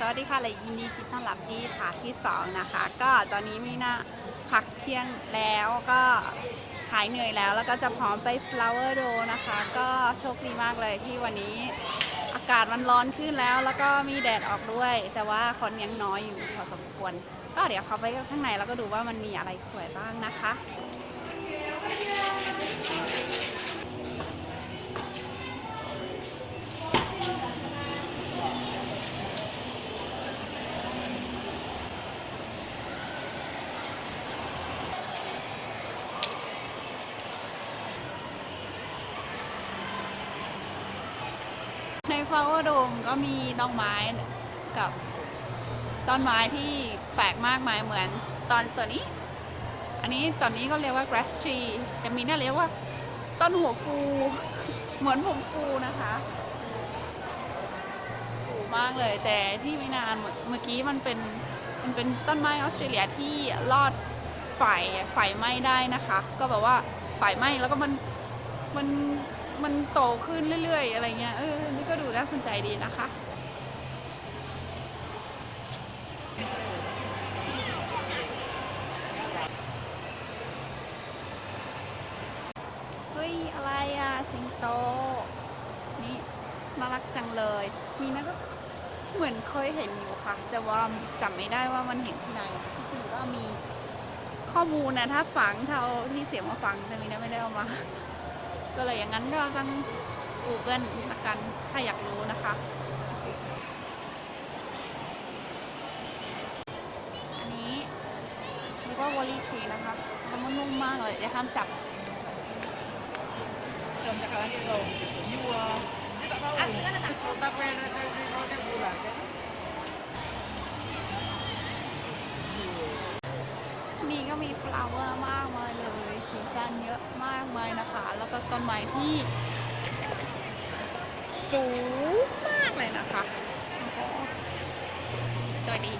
สวัสดีค่ะและยินดีต้อนรับที่พาร์ทที่สองนะคะ ก็ตอนนี้มีนาพักเที่ยงแล้วก็หายเหนื่อยแล้ว แล้วก็จะพร้อมไป flower d o นะคะ ก็โชคดีมากเลยที่วันนี้อากาศมันร้อนขึ้นแล้ว แล้วก็มีแดดออกด้วย แต่ว่าคนยังน้อยอยู่พอสมควร ก็เดี๋ยวเขาไปข้างในแล้วก็ดูว่ามันมีอะไรสวยบ้างนะคะ ใน flower dome ก็มีดอกไม้กับต้นไม้ที่แปลกมากมายเหมือนตอนตัวนี้ อันนี้ตอนนี้ก็เรียกว่า grass tree แต่มีน่าเรียกว่า ต้นหัวฟู เหมือนผมฟูนะคะฟูมากเลย แต่ที่ไม่นานเมื่อกี้มันเป็นมันเป็นต้นไม้ออสเตรเลียที่รอดไฟไฟไหม้ได้นะคะ ก็แบบว่าไฟไหม้แล้วก็มันมัน มันโตขึ้นเรื่อย ๆ อะไรเงี้ยเออนี่ก็ดูน่าสนใจดีนะคะเฮ้ยอะไรอะสิงโต นี่น่ารักจังเลย มีนะก็เหมือนเคยเห็นอยู่ค่ะ แต่ว่าจำไม่ได้ว่ามันเห็นที่ไหนคือว่ามีข้อมูลนะถ้าฝังเท่าที่เสียงมาฟังแต่มีนะไม่ได้เอามา ก็เลยอย่างนั้นก็ต้อง Google ละกันถ้าอยากรู้นะคะ อันนี้เรียกว่าวอลลี่ทีนะคะแล้วมันนุ่มมากเลยจะห้ามจับ Jom cakap lagi kau. You are... Dia tak tahu. Asal nak tahu. Tak payah nak cari orang pula kan? นี่ก็มี flower มากมายเลย สีสันเยอะมากมายนะคะ แล้วก็ต้นไม้ที่สูงมากเลยนะคะสวัสดี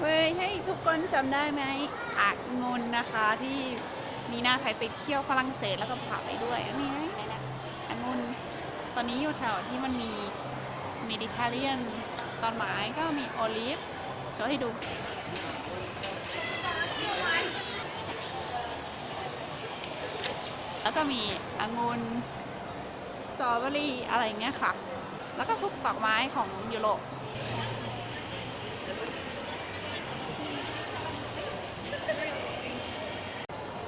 เฮ้ยให้ทุกคนจำได้ไหมอางุนนะคะที่มีหน้าใครไปเที่ยวฝรั่งเศสแล้วก็พาไปด้วยนนี้ไหนะองุนตอนนี้อยู่แถวที่มันมี เมดิเตอร์เรียน ตอนหมายก็มีโอลิฟโชว์ให้ดู แล้วก็มีองุ่นสตรอเบอรี่อะไรเงี้ยค่ะ แล้วก็พวกดอกไม้ของยุโรป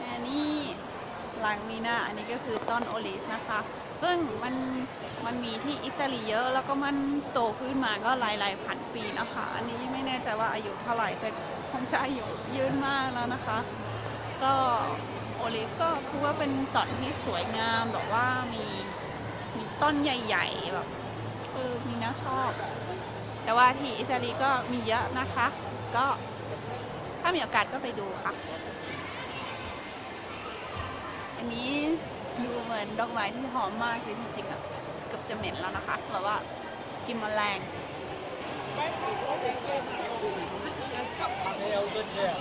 อันนี้ห ลังมีนาอันนี้ก็คือต้นโอลิฟนะคะ ซึ่งมันมันมีที่อิตาลีเยอะ แล้วก็มันโตขึ้นมาก็หลายหลายพันปีนะคะ อันนี้ไม่แน่ใจว่าอายุเท่าไหร่แต่คงจะอายุยืนมากแล้วนะคะ ก็โอลิฟก็คือว่าเป็นต้นที่สวยงามแบบว่ามีมีต้นใหญ่ๆแบบเออมีน่าชอบ แต่ว่าที่อิตาลีก็มีเยอะนะคะ ก็ถ้ามีโอกาสก็ไปดูค่ะ อันนี้ดูเหมือนดอกไม้ที่หอมมากจริงๆอะเกือบจะเหม็นแล้วนะคะแบบว่ากินแมลง Ada yang auto chair.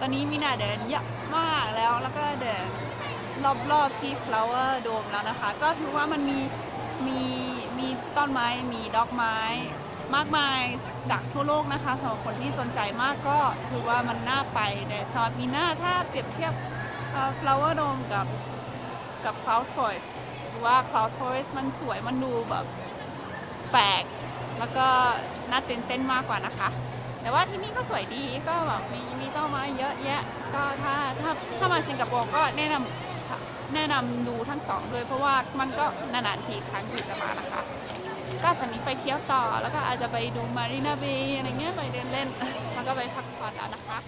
ตอนนี้มีนาเดินเยอะมากแล้วแล้วก็เดินรอบๆที่ flower dome แล้วนะคะ ก็ถือว่ามันมี มีมีต้นไม้มีดอกไม้ มากมายจากทั่วโลกนะคะสำหรับคนที่สนใจมากก็ถือว่ามันน่าไปแต่สำหรับมีนาถ้าเปรียบเทียบเอ่อ flower dome กับกับ cloud forest หรือว่า cloud forest มันสวยมันดูแบบแปลก แล้วก็น่าตื่นเต้นมากกว่านะคะ แต่ว่าที่นี่ก็สวยดีก็แบบมีมีต้นไม้เยอะแยะ ก็ถ้าถ้าถ้ามาสิงคโปร์ก็แนะนำ แนะนำดูทั้งสองด้วยเพราะว่ามันก็นานๆทีครั้งที่จะมานะคะ ก็จากนี้ไปเที่ยวต่อแล้วก็อาจจะไปดูมารีนาเบย์อะไรเงี้ยไปเดินเล่นแล้วก็ไปพักผ่อนแล้วนะคะ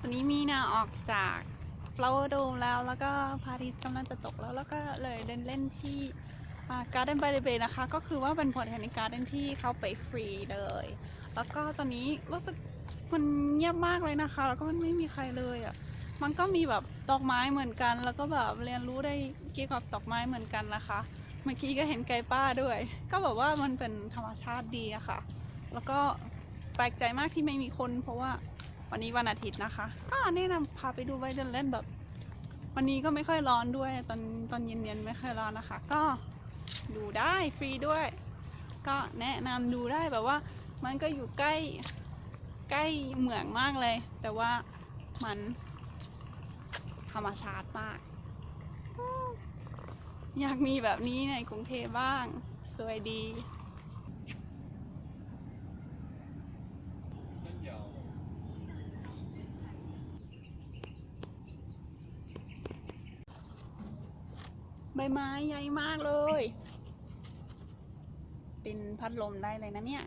ตอนนี้มีนาออกจาก flower dome แล้วแล้วก็พาทิตย์กำลังจะตกแล้วแล้วก็เลยเดินเล่นที่ การ์เดนบ y เดเบย์นะคะ ก็คือว่าเป็นบทแห่งการ์เดนที่เขาไปฟรีเลย แล้วก็ตอนนี้รู้สึกมันเงียบมากเลยนะคะ แล้วก็มันไม่มีใครเลยอะ่ะมันก็มีแบบดอกไม้เหมือนกัน แล้วก็แบบเรียนรู้ได้เกี่ยวกับดอกไม้เหมือนกันนะคะ เมื่อกี้ก็เห็นไก่ป้าด้วย ก็แบบว่ามันเป็นธรรมชาติดีอะค่ะ แล้วก็แปลกใจมากที่ไม่มีคน เพราะว่าวันนี้วันอาทิตย์นะคะ ก็แนะนำพาไปดูไวเดินเล่นแบบ วันนี้ก็ไม่ค่อยร้อนด้วย ตอนตอนเย็นๆไม่ค่อยร้อนนะคะ ก็ ดูได้ฟรีด้วย ก็แนะนำดูได้แบบว่า มันก็อยู่ใกล้ใกล้เหมืองมากเลย แต่ว่ามันธรรมชาติมาก อยากมีแบบนี้ในกรุงเทพบ้าง สวยดี ใบไม้ใหญ่มากเลย เป็นพัดลมได้เลยนะเนี่ย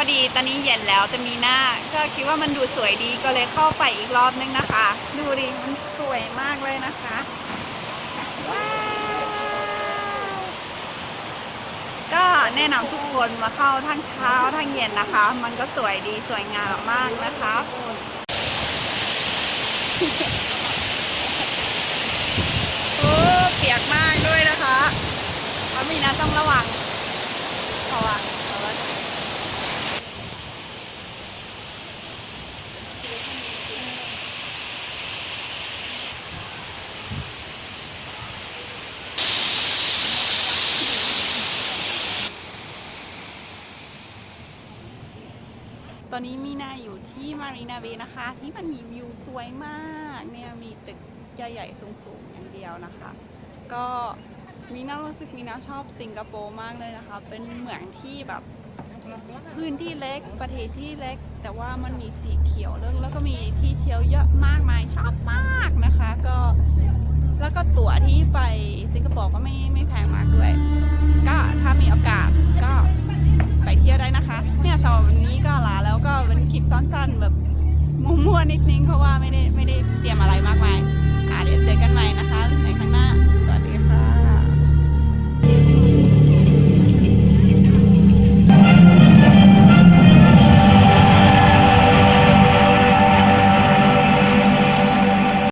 พอดีตอนนี้เย็นแล้วจะมีหน้า ก็คิดว่ามันดูสวยดีก็เลยเข้าไปอีกรอบนึงนะคะ ดูดิมันสวยมากเลยนะคะว้าวก็แนะนำทุกคนมาเข้าทั้งเช้าทั้งเย็นนะคะ มันก็สวยดีสวยงามมากนะคะโอ้เปียกมากด้วยนะคะพามีนะต้องระวังระว่าเพราะว่า ต อนนี้มีนาอยู่ที่มารีนาเบย์นะคะ ที่มันมีวิวสวยมากเนี่ยมีตึกใหญ่ๆสูงๆอย่างเดียวนะคะ ก็มีนารู้สึกมีนาชอบสิงคโปร์มากเลยนะคะ เป็นเหมืองที่แบบพื้นที่เล็กประเทศที่เล็ก แต่ว่ามันมีสีเขียวแล้วแล้วก็มีที่เที่ยวเยอะมากมายชอบมากนะคะ ก็แล้วก็ตั๋วที่ไปสิงคโปร์ก็ไม่ นิดนึงเพราะว่าไม่ได้ไม่ได้เตรียมอะไรมากมาย